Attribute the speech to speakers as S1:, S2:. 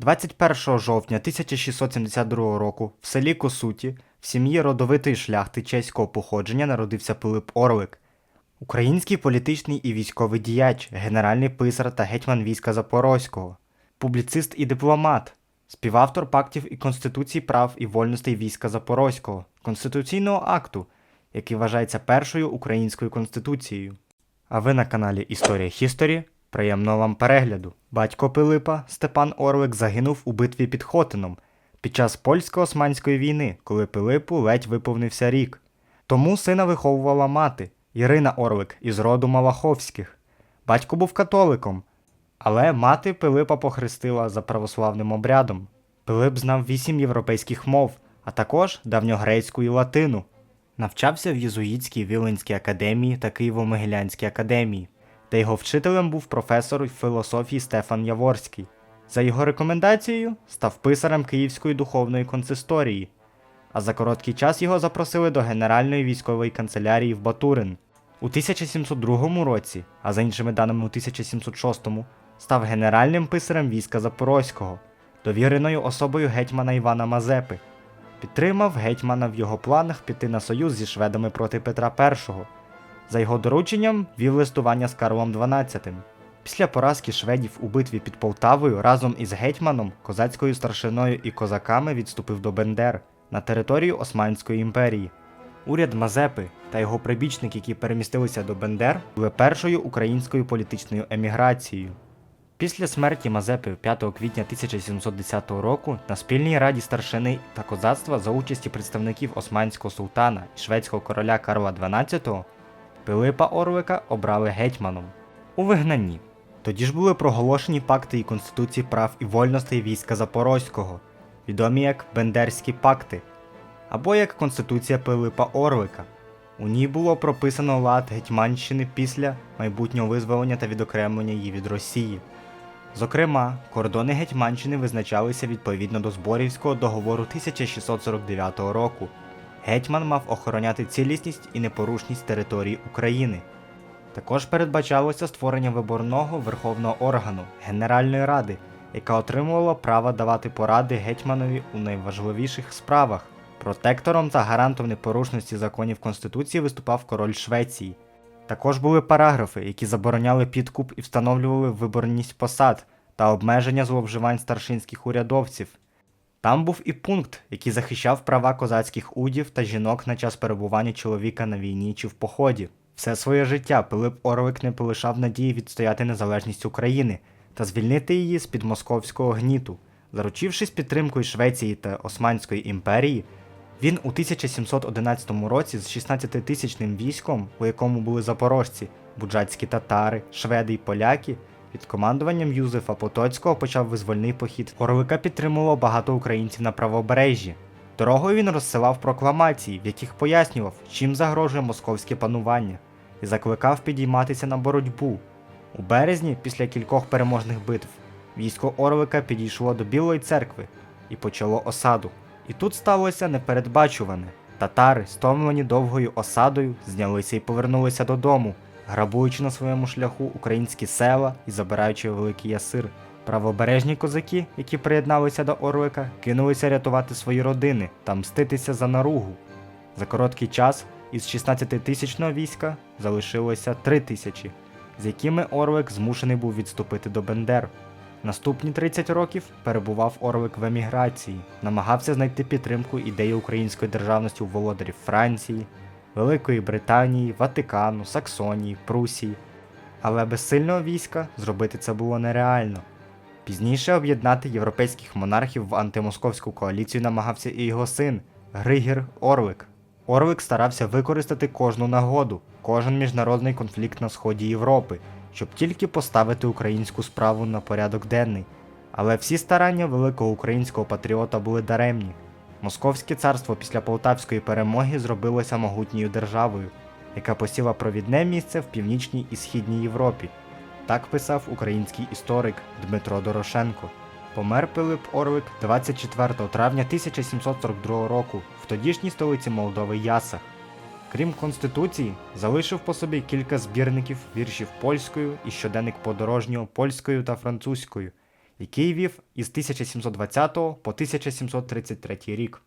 S1: 21 жовтня 1672 року в селі Косуті в сім'ї родовитої шляхти чеського походження народився Пилип Орлик, український політичний і військовий діяч, генеральний писар та гетьман війська Запорозького, публіцист і дипломат, співавтор пактів і конституцій прав і вольностей війська Запорозького, конституційного акту, який вважається першою українською конституцією. А ви на каналі Історія Хісторі. Приємного вам перегляду. Батько Пилипа Степан Орлик загинув у битві під Хотином під час польсько-османської війни, коли Пилипу ледь виповнився рік. Тому сина виховувала мати Ірина Орлик із роду Малаховських. Батько був католиком, але мати Пилипа похрестила за православним обрядом. Пилип знав вісім європейських мов, а також давньогрецьку і латину. Навчався в Єзуїтській Віленській академії та Києво-Могилянській академії, де його вчителем був професор філософії Стефан Яворський. За його рекомендацією став писарем Київської духовної консисторії, а за короткий час його запросили до Генеральної військової канцелярії в Батурин. У 1702 році, а за іншими даними у 1706, став генеральним писарем війська Запорозького, довіреною особою гетьмана Івана Мазепи. Підтримав гетьмана в його планах піти на союз зі шведами проти Петра І. За його дорученням вів листування з Карлом XII. Після поразки шведів у битві під Полтавою разом із гетьманом, козацькою старшиною і козаками відступив до Бендер на територію Османської імперії. Уряд Мазепи та його прибічники, які перемістилися до Бендер, були першою українською політичною еміграцією. Після смерті Мазепи 5 квітня 1710 року на спільній раді старшини та козацтва за участі представників османського султана і шведського короля Карла XII Пилипа Орлика обрали гетьманом у вигнанні. Тоді ж були проголошені пакти і конституції прав і вольностей війська Запорозького, відомі як Бендерські пакти, або як Конституція Пилипа Орлика. У ній було прописано лад Гетьманщини після майбутнього визволення та відокремлення її від Росії. Зокрема, кордони Гетьманщини визначалися відповідно до Зборівського договору 1649 року. Гетьман мав охороняти цілісність і непорушність території України. Також передбачалося створення виборного верховного органу Генеральної Ради, яка отримувала право давати поради гетьманові у найважливіших справах. Протектором та гарантом непорушності законів Конституції виступав король Швеції. Також були параграфи, які забороняли підкуп і встановлювали виборність посад та обмеження зловживань старшинських урядовців. Там був і пункт, який захищав права козацьких удів та жінок на час перебування чоловіка на війні чи в поході. Все своє життя Пилип Орлик не полишав надії відстояти незалежність України та звільнити її з-під московського гніту. Заручившись підтримкою Швеції та Османської імперії, він у 1711 році з 16-тисячним військом, у якому були запорожці, буджацькі татари, шведи й поляки, під командуванням Юзефа Потоцького почав визвольний похід. Орлика підтримувало багато українців на правобережжі. Дорогою він розсилав прокламації, в яких пояснював, чим загрожує московське панування, і закликав підійматися на боротьбу. У березні, після кількох переможних битв, військо Орлика підійшло до Білої церкви і почало осаду. І тут сталося непередбачуване. Татари, стомлені довгою осадою, знялися і повернулися додому, грабуючи на своєму шляху українські села і забираючи великий ясир. Правобережні козаки, які приєдналися до Орлика, кинулися рятувати свої родини та мститися за наругу. За короткий час із 16-тисячного війська залишилося 3 тисячі, з якими Орлик змушений був відступити до Бендер. Наступні 30 років перебував Орлик в еміграції, намагався знайти підтримку ідеї української державності у володарів Франції, Великої Британії, Ватикану, Саксонії, Прусії. Але без сильного війська зробити це було нереально. Пізніше об'єднати європейських монархів в антимосковську коаліцію намагався і його син Григір Орлик. Орлик старався використати кожну нагоду, кожен міжнародний конфлікт на сході Європи, щоб тільки поставити українську справу на порядок денний. Але всі старання великого українського патріота були даремні. Московське царство після Полтавської перемоги зробилося могутньою державою, яка посіла провідне місце в північній і східній Європі. Так писав український історик Дмитро Дорошенко. Помер Пилип Орлик 24 травня 1742 року в тодішній столиці Молдови Ясах. Крім Конституції, залишив по собі кілька збірників віршів польською і щоденник подорожнього польською та французькою, який вів із 1720 по 1733 рік.